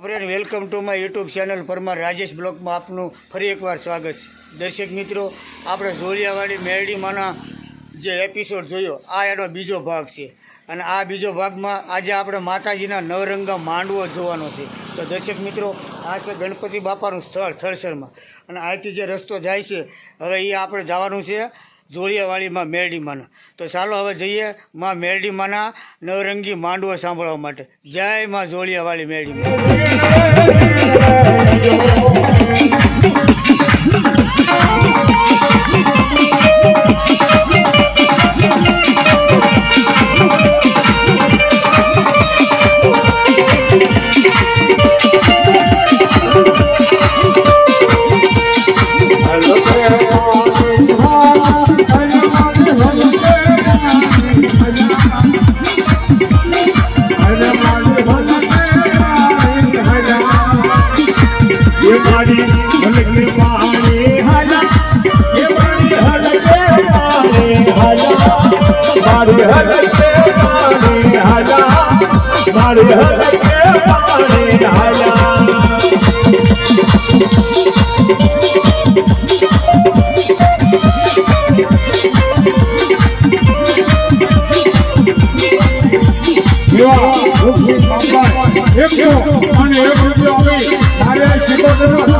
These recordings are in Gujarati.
Friend welcome to my YouTube channel Parmar Rajesh બ્લોકમાં આપનું ફરી એકવાર સ્વાગત છે. દર્શક મિત્રો, આપણે જોલિયાવાડી મેરડીમાંના જે એપિસોડ જોયો, આ એનો બીજો ભાગ છે. અને આ બીજો ભાગમાં આજે આપણે માતાજીના નવરંગા માંડવો જોવાનો છે. તો દર્શક મિત્રો, આ છે ગણપતિ બાપાનું સ્થળ થળસરમાં અને અહીંથી જે રસ્તો જાય છે, હવે એ આપણે જવાનું છે જોડિયાવાડીમાં મેરડીમાંના. તો ચાલો હવે જઈએ માં મેરડીમાંના નવરંગી માંડવો સાંભળવા માટે. જય માં જોડિયાવાડી મેરડીમાં મારી હલકે પાણી હાલા મારી હલકે પાણી હાલા મારા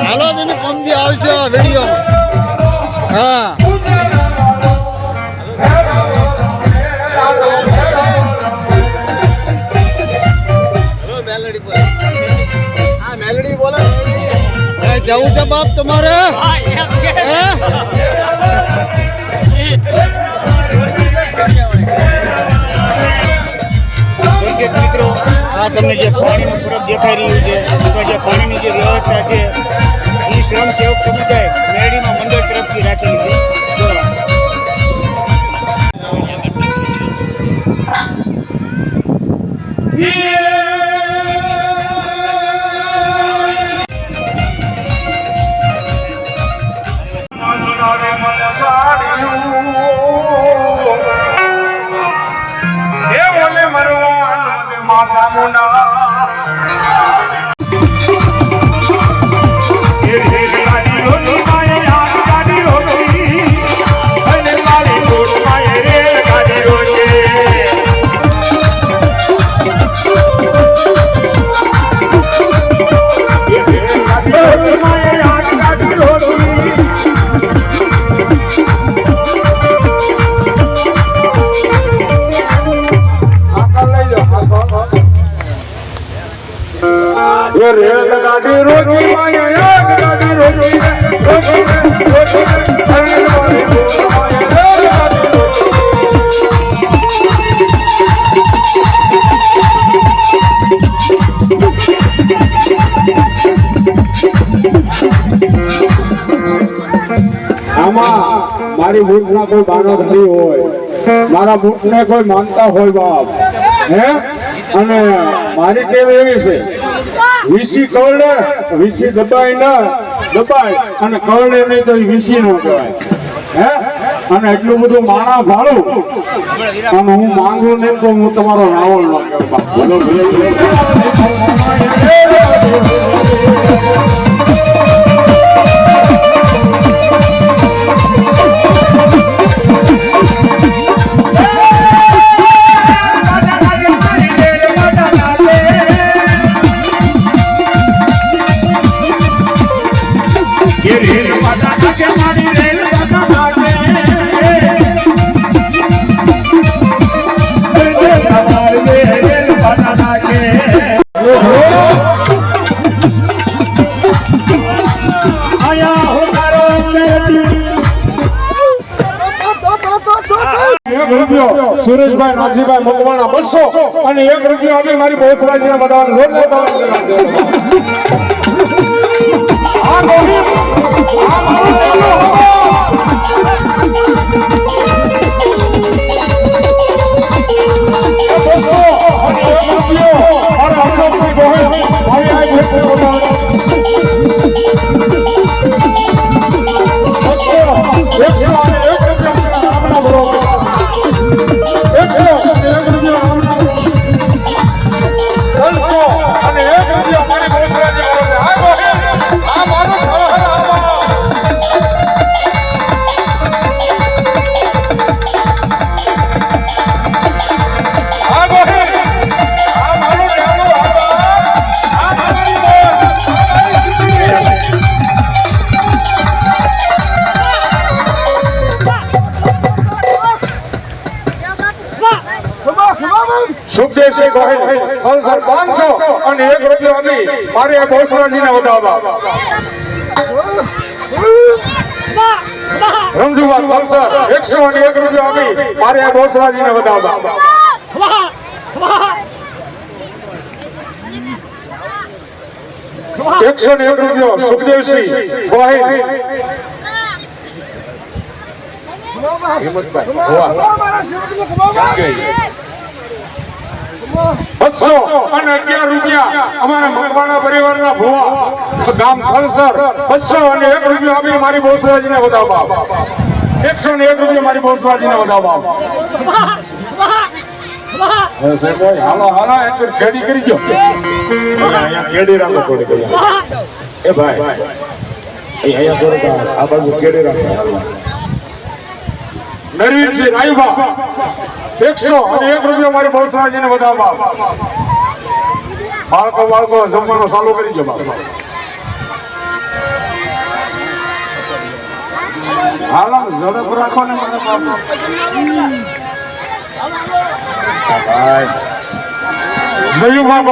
હાલો તમે કમજી આવશે વીડિયો હા જવું છે બાપ તમારે હે? આ તમને જે પાણીનું પૂરક દેખાઈ રહ્યું છે, અથવા જે પાણીની જે વ્યવસ્થા છે એ સ્વયંસેવક સમુદાય મેળીમાં મંડળ તરફથી રાખેલી છે જો. મારી બૂટના કોઈ બાનો ધરી હોય. મારા બૂટને કોઈ માનતા હોય બાપ. હે? અને મારી ટેવ એવી છે. વીસી કવડે વીસી દબાય ના દબાય અને કવડે નહીં તો વીસી નો કહેવાય. હે? અને એટલું બધું માણા ભાડું અને હું માંગુ નહીં તો હું તમારો રાવણ નો કહેવાય સુરેશભાઈ નાગજીભાઈ મકવાણા બસો અને એક રૂપિયો આપી મારી બહુસરાજીને બધાને રોજ આ સુખદેવસિંહ ગોહિલ હલસર પાંચસો અને એક રૂપિયો આપી મારે આ બહુસરાજીને વધાવવા. રમજુભાઈ હલસર એકસો અને એક રૂપિયો આપી મારે આ બહુસરાજીને વધાવવા. એકસો ને એક રૂપિયો સુખદેવસિંહ ગોહિલ બસો અને અગિયાર રૂપિયા અમારા મકવાણા પરિવારના ભુવા. ગામ ફલસર બસો અને એક રૂપિયા આપી મારી બહુસરાજીને વધાવવા એકસો ને એક રૂપિયા મારી બહુસરાજીને વધાવવા હાલો હાલો એક ખેડી કરી ગયો. ખેડી રાખો થોડી ઘણી. એ ભાઈ અહીં અહીંયા થોડીક આ- આ બાજુ ખેડી રાખો. નરવીનસિંહ રાયભા એકસો અને એક રૂપિયો મારી બહુસરાજીને વધાવવા બાળકો બાળકો, જમવાનું ચાલુ કરી દો બાપ હાલ, ઝડપ રાખો ને મારા બાપ. જયુભા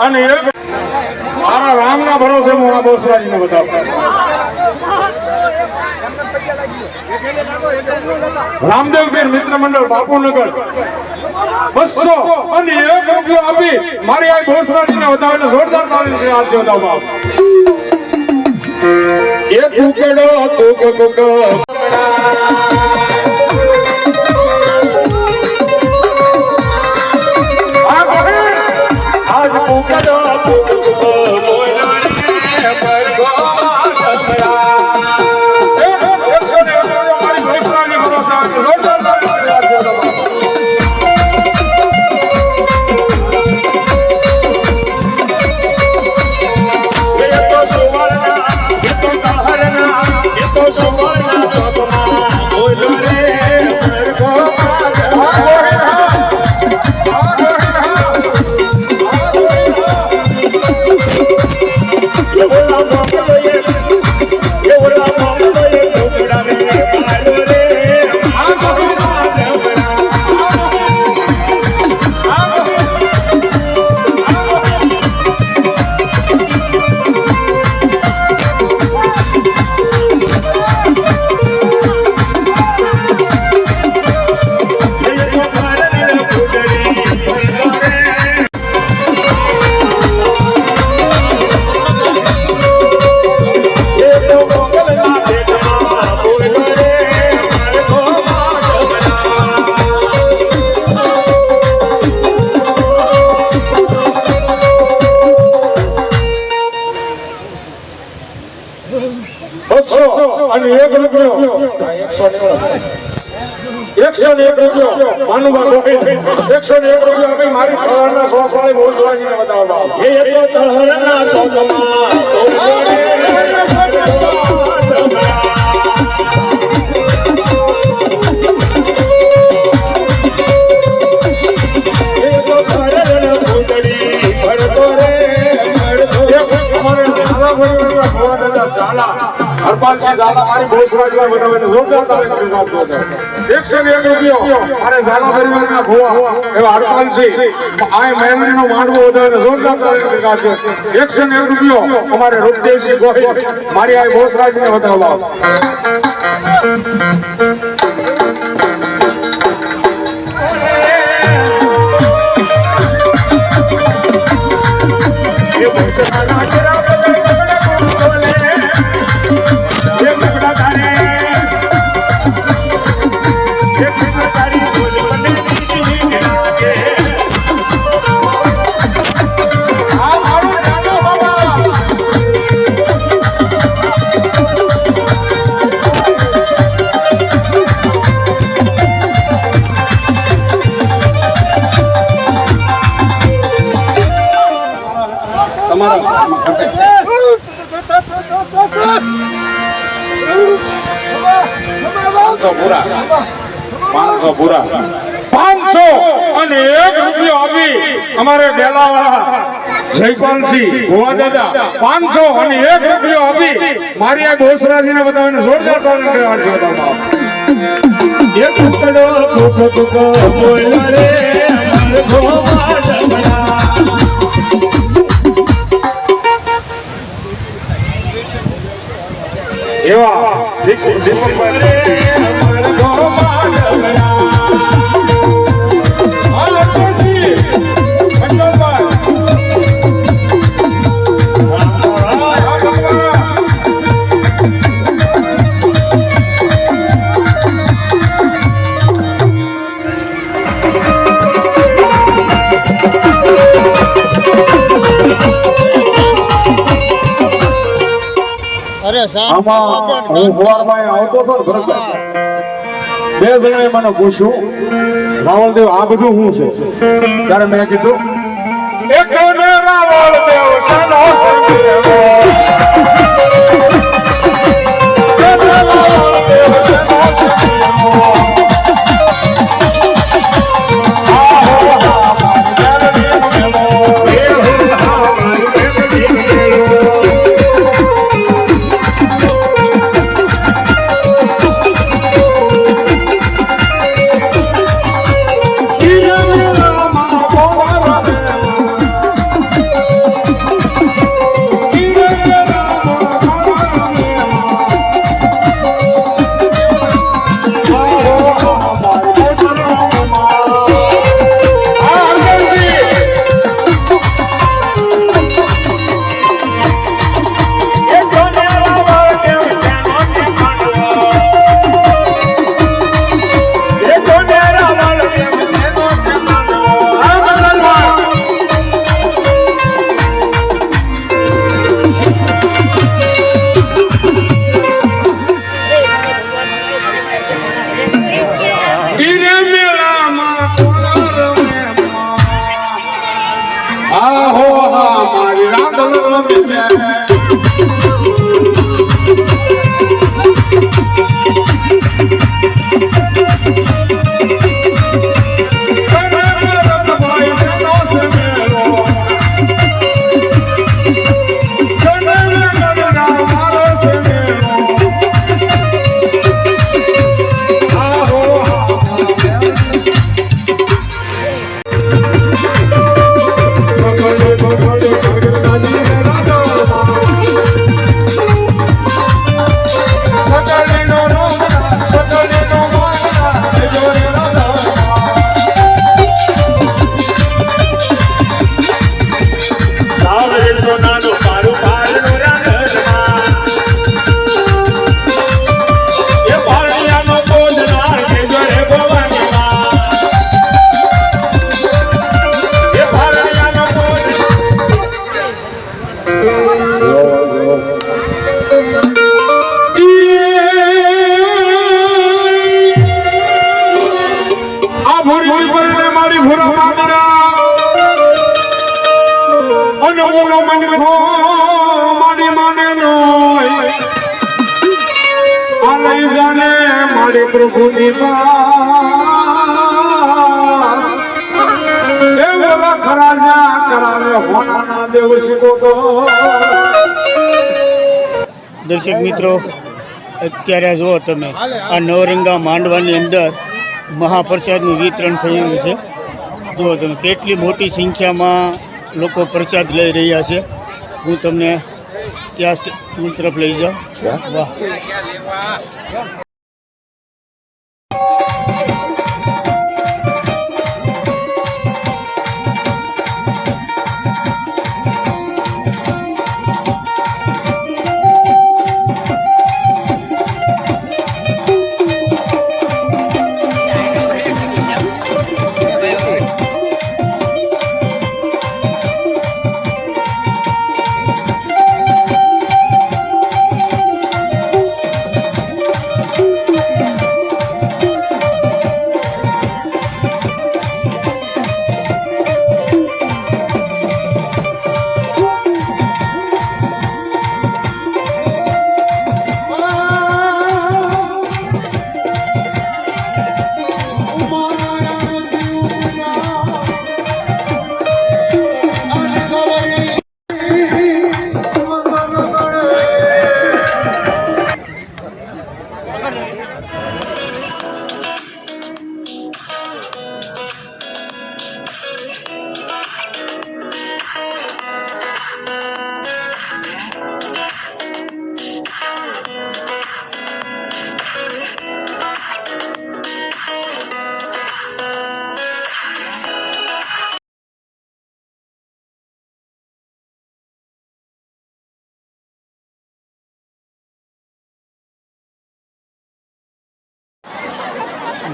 અને એક. મારા રામના ભરોસે હું આ બહુસરાજીને બતાવું રામદેવ પીર મિત્ર મંડળ, બાપુનગર. બસો અને એક રૂપિયો આપી મારી આ ઘોષણાજીને વધાવીને જોરદાર તાળી હાથ જોડાવો એક ઉકેડો, કુક કુક એકસો ને એક રૂપિયો. માનુબા ગોહિલ એકસો ને એક રૂપિયો આપી મારી ખવાના શોખ વાળી બતાવવા. ભરતો રે ભરતો હરપાલસિંહ ઝાલા મારી બોસરાજમાં બનાવીને જોરદાર તમે આપતો હતો એકસો ને એક રૂપિયો મારે ઝાલા પરિવારના ભોવા. એવા હરપાલસિંહ આ મહેન્દ્રીનો માંડવો વધારે જોરદાર તારીખ આપતો એકસો ને એક રૂપિયો અમારે રૂપદેવસિંહ ગોહિલ. મારી આ બોસરાજને બતાવવા હે ભૂષણા નાચરા અમારે બેલાવાળા જયપાલસિંહ ગોવા દાદા પાંચસો અને એક રૂપિયો આપી મારી આ ગોસરાજીને બતાવીને જોરદાર તાલીમ એવા આમાં હું સવારમાં અહીં આવતો હતો ને ભરતભાઈ. બે જણાએ મને પૂછ્યું રાવલદેવ આ બધું શું છે? ત્યારે મેં કીધું એક પ્રભુ ની ખરા જા કરાવે હોના દેવ શીખો તો દર્શક મિત્રો અત્યારે જુઓ તમે આ નવરંગા માંડવાની અંદર મહાપ્રસાદનું વિતરણ થયું છે. જુઓ તમે કેટલી મોટી સંખ્યામાં લોકો પ્રસાદ લઈ રહ્યા છે. હું તમને ત્યાં તરફ લઈ જાઉં. વાહ.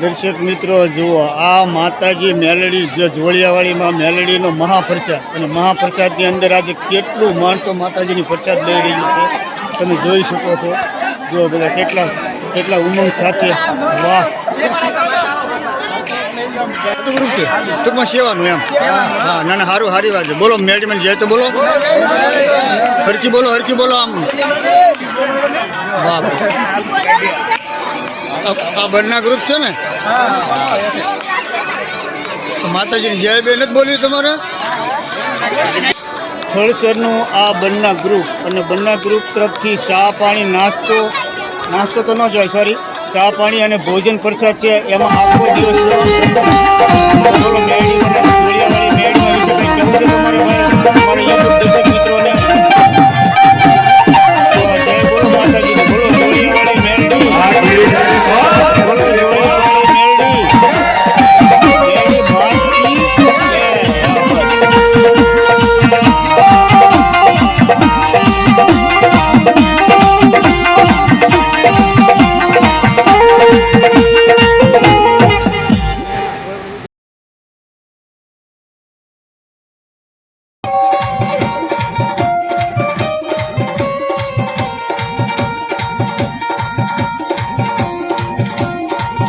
દર્શક મિત્રો, જુઓ, આ માતાજી મેલડી જે જોડિયાવાડીમાં મેલડીનો મહાપ્રસાદ અને મહાપ્રસાદની અંદર આજે કેટલું માણસો માતાજીની પ્રસાદ લઈ રહ્યું છે, તમે જોઈ શકો છો. જુઓ બધા કેટલા કેટલા ઉમંગ સાથે, વાહ. ટૂંકમાં સેવાનું એમ. હા, ના ના સારું સારી વાત છે. બોલો મેલડીમાં જાય તો બોલો. હરકી બોલો હરકી બોલો આમ. વાહ. આ બંને ગ્રુપ છે ને? માતાજીની જય બેન જ બોલ્યું તમારે? થળસરનું આ બન્ના ગ્રુપ અને બંના ગ્રુપ તરફથી ચા પાણી નાસ્તો નાસ્તો તો ન જાય સોરી ચા પાણી અને ભોજન પ્રસાદ છે. એમાં આખો દિવસ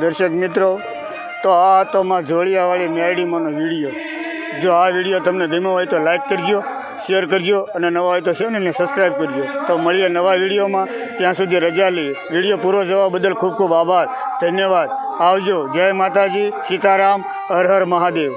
દર્શક મિત્રો, તો આ હતો માં જોડિયાવાળી મેરડીમાંનો વીડિયો. જો આ વીડિયો તમને ગમ્યો હોય તો લાઇક કરજો શેર કરજો અને નવા હોય તો ચેનલને સબસ્ક્રાઈબ કરજો. તો મળીએ નવા વિડીયોમાં. ત્યાં સુધી રજા લઈએ. વીડિયો પૂરો જોવા બદલ ખૂબ ખૂબ આભાર. ધન્યવાદ. આવજો. જય માતાજી. સીતારામ. હર હર મહાદેવ.